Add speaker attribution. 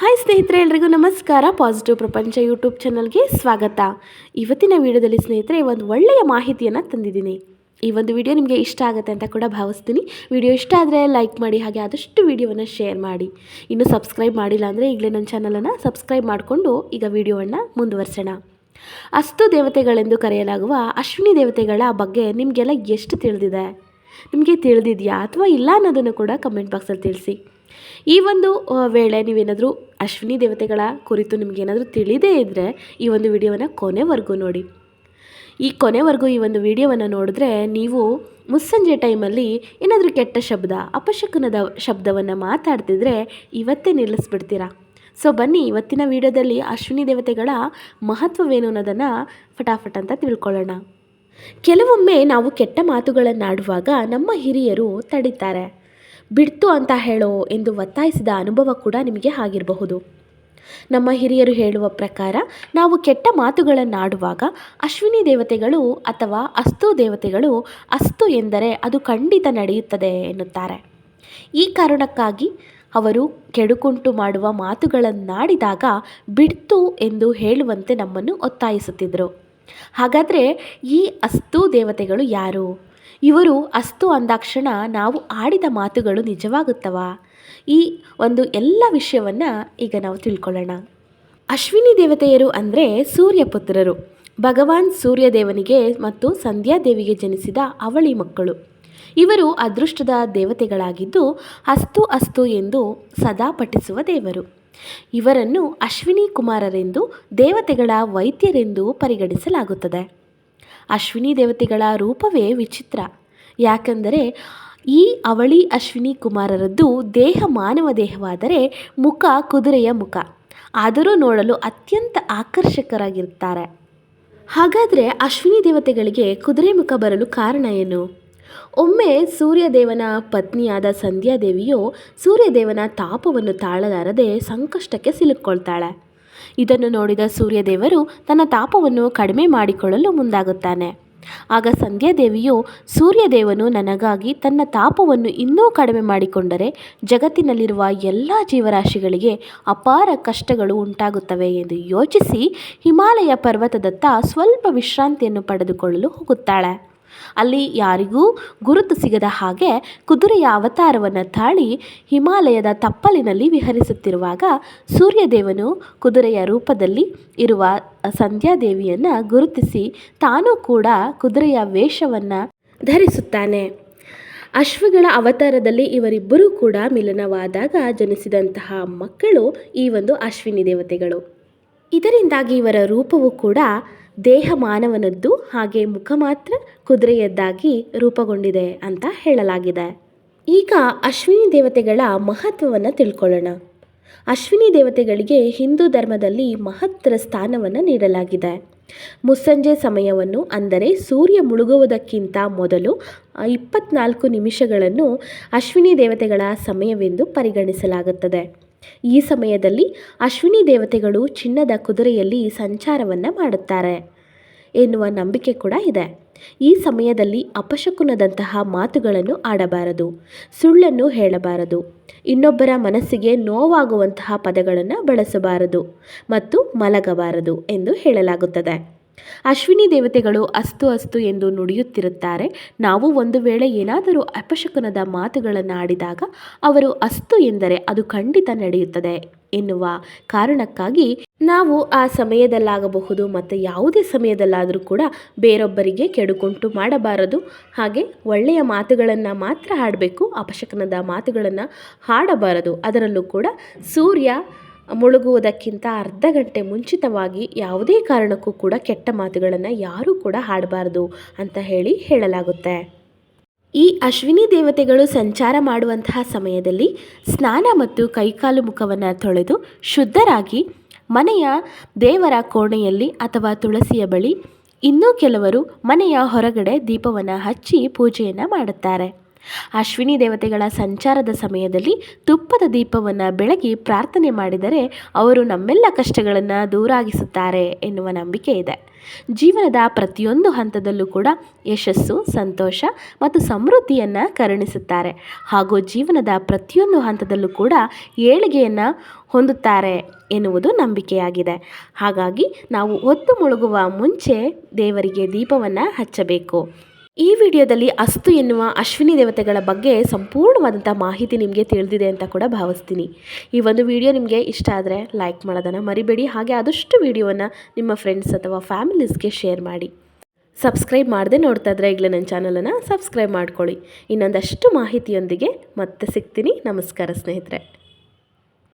Speaker 1: Hi ಸ್ನೇಹಿತರೆ, ಎಲ್ರಿಗೂ ನಮಸ್ಕಾರ. ಪಾಸಿಟಿವ್ ಪ್ರಪಂಚ ಯೂಟ್ಯೂಬ್ ಚಾನಲ್ಗೆ ಸ್ವಾಗತ. ಇವತ್ತಿನ ವಿಡಿಯೋದಲ್ಲಿ ಸ್ನೇಹಿತರೆ, ಒಂದು ಒಳ್ಳೆಯ ಮಾಹಿತಿಯನ್ನು ತಂದಿದ್ದೀನಿ. ಈ ಒಂದು ವಿಡಿಯೋ ನಿಮಗೆ ಇಷ್ಟ ಆಗುತ್ತೆ ಅಂತ ಕೂಡ ಭಾವಿಸ್ತೀನಿ. ವಿಡಿಯೋ ಇಷ್ಟ ಆದರೆ ಲೈಕ್ ಮಾಡಿ, ಹಾಗೆ ಆದಷ್ಟು ವಿಡಿಯೋವನ್ನು ಶೇರ್ ಮಾಡಿ. ಇನ್ನೂ ಸಬ್ಸ್ಕ್ರೈಬ್ ಮಾಡಿಲ್ಲ ಅಂದರೆ ಈಗಲೇ ನನ್ನ ಚಾನಲನ್ನು ಸಬ್ಸ್ಕ್ರೈಬ್ ಮಾಡಿಕೊಂಡು ಈಗ ವಿಡಿಯೋವನ್ನು ಮುಂದುವರ್ಸೋಣ. ಅಸ್ತು ದೇವತೆಗಳೆಂದು ಕರೆಯಲಾಗುವ ಅಶ್ವಿನಿ ದೇವತೆಗಳ ಬಗ್ಗೆ ನಿಮಗೆಲ್ಲ ಎಷ್ಟು ತಿಳಿದಿದೆ? ನಿಮಗೆ ತಿಳಿದಿದೆಯಾ ಅಥವಾ ಇಲ್ಲ ಅನ್ನೋದನ್ನು ಕೂಡ ಕಮೆಂಟ್ ಬಾಕ್ಸಲ್ಲಿ ತಿಳಿಸಿ. ಈ ಒಂದು ವೇಳೆ ನೀವೇನಾದರೂ ಅಶ್ವಿನಿ ದೇವತೆಗಳ ಕುರಿತು ನಿಮಗೇನಾದರೂ ತಿಳಿದೇ ಇದ್ದರೆ ಈ ಒಂದು ವಿಡಿಯೋವನ್ನು ಕೊನೆವರೆಗೂ ನೋಡಿ. ಈ ಕೊನೆವರೆಗೂ ಈ ಒಂದು ವಿಡಿಯೋವನ್ನು ನೋಡಿದ್ರೆ ನೀವು ಮುಸ್ಸಂಜೆ ಟೈಮಲ್ಲಿ ಏನಾದರೂ ಕೆಟ್ಟ ಶಬ್ದ, ಅಪಶಕುನದ ಶಬ್ದವನ್ನು ಮಾತಾಡ್ತಿದ್ರೆ ಇವತ್ತೇ ನಿಲ್ಲಿಸ್ಬಿಡ್ತೀರಾ? ಸೊ ಬನ್ನಿ, ಇವತ್ತಿನ ವಿಡಿಯೋದಲ್ಲಿ ಅಶ್ವಿನಿ ದೇವತೆಗಳ ಮಹತ್ವವೇನು ಅನ್ನೋದನ್ನು ಫಟಾಫಟ್ ಅಂತ ತಿಳ್ಕೊಳ್ಳೋಣ. ಕೆಲವೊಮ್ಮೆ ನಾವು ಕೆಟ್ಟ ಮಾತುಗಳನ್ನಾಡುವಾಗ ನಮ್ಮ ಹಿರಿಯರು ತಡೀತಾರೆ. ಬಿಡ್ತು ಅಂತ ಹೇಳೋ ಎಂದು ಒತ್ತಾಯಿಸಿದ ಅನುಭವ ಕೂಡ ನಿಮಗೆ ಆಗಿರಬಹುದು. ನಮ್ಮ ಹಿರಿಯರು ಹೇಳುವ ಪ್ರಕಾರ, ನಾವು ಕೆಟ್ಟ ಮಾತುಗಳನ್ನಾಡುವಾಗ ಅಶ್ವಿನಿ ದೇವತೆಗಳು ಅಥವಾ ಅಸ್ತು ದೇವತೆಗಳು ಅಸ್ತು ಎಂದರೆ ಅದು ಖಂಡಿತ ನಡೆಯುತ್ತದೆ ಎನ್ನುತ್ತಾರೆ. ಈ ಕಾರಣಕ್ಕಾಗಿ ಅವರು ಕೆಡುಕುಂಟು ಮಾಡುವ ಮಾತುಗಳನ್ನಾಡಿದಾಗ ಬಿಡ್ತು ಎಂದು ಹೇಳುವಂತೆ ನಮ್ಮನ್ನು ಒತ್ತಾಯಿಸುತ್ತಿದ್ದರು. ಹಾಗಾದರೆ ಈ ಅಸ್ತು ದೇವತೆಗಳು ಯಾರು? ಇವರು ಅಸ್ತು ಅಂದಾಕ್ಷಣ ನಾವು ಆಡಿದ ಮಾತುಗಳು ನಿಜವಾಗುತ್ತವಾ? ಈ ಒಂದು ಎಲ್ಲ ವಿಷಯವನ್ನು ಈಗ ನಾವು ತಿಳ್ಕೊಳ್ಳೋಣ. ಅಶ್ವಿನಿ ದೇವತೆಯರು ಅಂದರೆ ಸೂರ್ಯಪುತ್ರರು. ಭಗವಾನ್ ಸೂರ್ಯದೇವನಿಗೆ ಮತ್ತು ಸಂಧ್ಯಾದೇವಿಗೆ ಜನಿಸಿದ ಅವಳಿ ಮಕ್ಕಳು. ಇವರು ಅದೃಷ್ಟದ ದೇವತೆಗಳಾಗಿದ್ದು ಅಸ್ತು ಅಸ್ತು ಎಂದು ಸದಾ ಪಠಿಸುವ ದೇವರು. ಇವರನ್ನು ಅಶ್ವಿನಿ ಕುಮಾರರೆಂದು, ದೇವತೆಗಳ ವೈದ್ಯರೆಂದು ಪರಿಗಣಿಸಲಾಗುತ್ತದೆ. ಅಶ್ವಿನಿ ದೇವತೆಗಳ ರೂಪವೇ ವಿಚಿತ್ರ. ಯಾಕೆಂದರೆ ಈ ಅವಳಿ ಅಶ್ವಿನಿ ಕುಮಾರರದ್ದು ದೇಹ ಮಾನವ ದೇಹವಾದರೆ ಮುಖ ಕುದುರೆಯ ಮುಖ. ಆದರೂ ನೋಡಲು ಅತ್ಯಂತ ಆಕರ್ಷಕರಾಗಿರುತ್ತಾರೆ. ಹಾಗಾದರೆ ಅಶ್ವಿನಿ ದೇವತೆಗಳಿಗೆ ಕುದುರೆ ಮುಖ ಬರಲು ಕಾರಣ ಏನು? ಒಮ್ಮೆ ಸೂರ್ಯದೇವನ ಪತ್ನಿಯಾದ ಸಂಧ್ಯಾದೇವಿಯು ಸೂರ್ಯದೇವನ ತಾಪವನ್ನು ತಾಳಲಾರದೆ ಸಂಕಷ್ಟಕ್ಕೆ ಸಿಲುಕೊಳ್ತಾಳೆ ಇದನ್ನು ನೋಡಿದ ಸೂರ್ಯದೇವರು ತನ್ನ ತಾಪವನ್ನು ಕಡಿಮೆ ಮಾಡಿಕೊಳ್ಳಲು ಮುಂದಾಗುತ್ತಾನೆ. ಆಗ ಸಂಧ್ಯಾದೇವಿಯು, ಸೂರ್ಯದೇವನು ನನಗಾಗಿ ತನ್ನ ತಾಪವನ್ನು ಇನ್ನೂ ಕಡಿಮೆ ಮಾಡಿಕೊಂಡರೆ ಜಗತ್ತಿನಲ್ಲಿರುವ ಎಲ್ಲ ಜೀವರಾಶಿಗಳಿಗೆ ಅಪಾರ ಕಷ್ಟಗಳು ಉಂಟಾಗುತ್ತವೆ ಎಂದು ಯೋಚಿಸಿ ಹಿಮಾಲಯ ಪರ್ವತದತ್ತ ಸ್ವಲ್ಪ ವಿಶ್ರಾಂತಿಯನ್ನು ಪಡೆದುಕೊಳ್ಳಲು ಹೋಗುತ್ತಾಳೆ. ಅಲ್ಲಿ ಯಾರಿಗೂ ಗುರುತು ಸಿಗದ ಹಾಗೆ ಕುದುರೆಯ ಅವತಾರವನ್ನು ತಾಳಿ ಹಿಮಾಲಯದ ತಪ್ಪಲಿನಲ್ಲಿ ವಿಹರಿಸುತ್ತಿರುವಾಗ ಸೂರ್ಯದೇವನು ಕುದುರೆಯ ರೂಪದಲ್ಲಿ ಇರುವ ಸಂಧ್ಯಾದೇವಿಯನ್ನು ಗುರುತಿಸಿ ತಾನೂ ಕೂಡ ಕುದುರೆಯ ವೇಷವನ್ನು ಧರಿಸುತ್ತಾನೆ. ಅಶ್ವಗಳ ಅವತಾರದಲ್ಲಿ ಇವರಿಬ್ಬರೂ ಕೂಡ ಮಿಲನವಾದಾಗ ಜನಿಸಿದಂತಹ ಮಕ್ಕಳು ಈ ಒಂದು ಅಶ್ವಿನಿ ದೇವತೆಗಳು. ಇದರಿಂದಾಗಿ ಇವರ ರೂಪವು ಕೂಡ ದೇಹ ಮಾನವನದ್ದು ಹಾಗೆ ಮುಖ ಮಾತ್ರ ಕುದುರೆಯದ್ದಾಗಿ ರೂಪುಗೊಂಡಿದೆ ಅಂತ ಹೇಳಲಾಗಿದೆ. ಈಗ ಅಶ್ವಿನಿ ದೇವತೆಗಳ ಮಹತ್ವವನ್ನು ತಿಳ್ಕೊಳ್ಳೋಣ. ಅಶ್ವಿನಿ ದೇವತೆಗಳಿಗೆ ಹಿಂದೂ ಧರ್ಮದಲ್ಲಿ ಮಹತ್ತರ ಸ್ಥಾನವನ್ನು ನೀಡಲಾಗಿದೆ. ಮುಸ್ಸಂಜೆ ಸಮಯವನ್ನು, ಅಂದರೆ ಸೂರ್ಯ ಮುಳುಗುವುದಕ್ಕಿಂತ ಮೊದಲು ಇಪ್ಪತ್ನಾಲ್ಕು ನಿಮಿಷಗಳನ್ನು ಅಶ್ವಿನಿ ದೇವತೆಗಳ ಸಮಯವೆಂದು ಪರಿಗಣಿಸಲಾಗುತ್ತದೆ. ಈ ಸಮಯದಲ್ಲಿ ಅಶ್ವಿನಿ ದೇವತೆಗಳು ಚಿನ್ನದ ಕುದುರೆಯಲ್ಲಿ ಸಂಚಾರವನ್ನು ಮಾಡುತ್ತಾರೆ ಎನ್ನುವ ನಂಬಿಕೆ ಕೂಡ ಇದೆ. ಈ ಸಮಯದಲ್ಲಿ ಅಪಶಕುನದಂತಹ ಮಾತುಗಳನ್ನು ಆಡಬಾರದು, ಸುಳ್ಳನ್ನು ಹೇಳಬಾರದು, ಇನ್ನೊಬ್ಬರ ಮನಸ್ಸಿಗೆ ನೋವಾಗುವಂತಹ ಪದಗಳನ್ನು ಬಳಸಬಾರದು ಮತ್ತು ಮಲಗಬಾರದು ಎಂದು ಹೇಳಲಾಗುತ್ತದೆ. ಅಶ್ವಿನಿ ದೇವತೆಗಳು ಅಸ್ತು ಅಸ್ತು ಎಂದು ನುಡಿಯುತ್ತಿರುತ್ತಾರೆ. ನಾವು ಒಂದು ವೇಳೆ ಏನಾದರೂ ಅಪಶಕುನದ ಮಾತುಗಳನ್ನು ಆಡಿದಾಗ ಅವರು ಅಸ್ತು ಎಂದರೆ ಅದು ಖಂಡಿತ ನಡೆಯುತ್ತದೆ ಎನ್ನುವ ಕಾರಣಕ್ಕಾಗಿ ನಾವು ಆ ಸಮಯದಲ್ಲಾಗಬಹುದು ಮತ್ತು ಯಾವುದೇ ಸಮಯದಲ್ಲಾದರೂ ಕೂಡ ಬೇರೊಬ್ಬರಿಗೆ ಕೆಡುಕುಂಟು ಮಾಡಬಾರದು. ಹಾಗೆ ಒಳ್ಳೆಯ ಮಾತುಗಳನ್ನು ಮಾತ್ರ ಹಾಡಬೇಕು, ಅಪಶಕನದ ಮಾತುಗಳನ್ನು ಹಾಡಬಾರದು. ಅದರಲ್ಲೂ ಕೂಡ ಸೂರ್ಯ ಮುಳುಗುವುದಕ್ಕಿಂತ ಅರ್ಧ ಗಂಟೆ ಮುಂಚಿತವಾಗಿ ಯಾವುದೇ ಕಾರಣಕ್ಕೂ ಕೂಡ ಕೆಟ್ಟ ಮಾತುಗಳನ್ನು ಯಾರೂ ಕೂಡ ಹಾಡಬಾರದು ಅಂತ ಹೇಳಿ ಹೇಳಲಾಗುತ್ತೆ. ಈ ಅಶ್ವಿನಿ ದೇವತೆಗಳು ಸಂಚಾರ ಮಾಡುವಂತಹ ಸಮಯದಲ್ಲಿ ಸ್ನಾನ ಮತ್ತು ಕೈಕಾಲು ಮುಖವನ್ನು ತೊಳೆದು ಶುದ್ಧರಾಗಿ ಮನೆಯ ದೇವರ ಕೋಣೆಯಲ್ಲಿ ಅಥವಾ ತುಳಸಿಯ ಬಳಿ ಇನ್ನೂ ಕೆಲವರು ಮನೆಯ ಹೊರಗಡೆ ದೀಪವನ್ನು ಹಚ್ಚಿ ಪೂಜೆಯನ್ನು ಮಾಡುತ್ತಾರೆ. ಅಶ್ವಿನಿ ದೇವತೆಗಳ ಸಂಚಾರದ ಸಮಯದಲ್ಲಿ ತುಪ್ಪದ ದೀಪವನ್ನು ಬೆಳಗಿ ಪ್ರಾರ್ಥನೆ ಮಾಡಿದರೆ ಅವರು ನಮ್ಮೆಲ್ಲ ಕಷ್ಟಗಳನ್ನು ದೂರಾಗಿಸುತ್ತಾರೆ ಎನ್ನುವ ನಂಬಿಕೆ ಇದೆ. ಜೀವನದ ಪ್ರತಿಯೊಂದು ಹಂತದಲ್ಲೂ ಕೂಡ ಯಶಸ್ಸು, ಸಂತೋಷ ಮತ್ತು ಸಮೃದ್ಧಿಯನ್ನು ಕರುಣಿಸುತ್ತಾರೆ. ಹಾಗೂ ಜೀವನದ ಪ್ರತಿಯೊಂದು ಹಂತದಲ್ಲೂ ಕೂಡ ಏಳಿಗೆಯನ್ನು ಹೊಂದುತ್ತಾರೆ ಎನ್ನುವುದು ನಂಬಿಕೆಯಾಗಿದೆ. ಹಾಗಾಗಿ ನಾವು ಹೊತ್ತು ಮುಳುಗುವ ಮುಂಚೆ ದೇವರಿಗೆ ದೀಪವನ್ನು ಹಚ್ಚಬೇಕು. ಈ ವಿಡಿಯೋದಲ್ಲಿ ಅಸ್ತು ಎನ್ನುವ ಅಶ್ವಿನಿ ದೇವತೆಗಳ ಬಗ್ಗೆ ಸಂಪೂರ್ಣವಾದಂಥ ಮಾಹಿತಿ ನಿಮಗೆ ತಿಳಿದಿದೆ ಅಂತ ಕೂಡ ಭಾವಿಸ್ತೀನಿ. ಈ ಒಂದು ವಿಡಿಯೋ ನಿಮಗೆ ಇಷ್ಟ ಆದರೆ ಲೈಕ್ ಮಾಡೋದನ್ನು ಮರಿಬೇಡಿ. ಹಾಗೆ ಆದಷ್ಟು ವಿಡಿಯೋವನ್ನು ನಿಮ್ಮ ಫ್ರೆಂಡ್ಸ್ ಅಥವಾ ಫ್ಯಾಮಿಲೀಸ್ಗೆ ಶೇರ್ ಮಾಡಿ. ಸಬ್ಸ್ಕ್ರೈಬ್ ಮಾಡದೆ ನೋಡ್ತಾ ಇದ್ರೆ ಈಗಲೇ ನನ್ನ ಚಾನಲನ್ನು ಸಬ್ಸ್ಕ್ರೈಬ್ ಮಾಡ್ಕೊಳ್ಳಿ. ಇನ್ನೊಂದಷ್ಟು ಮಾಹಿತಿಯೊಂದಿಗೆ ಮತ್ತೆ ಸಿಗ್ತೀನಿ. ನಮಸ್ಕಾರ ಸ್ನೇಹಿತರೆ.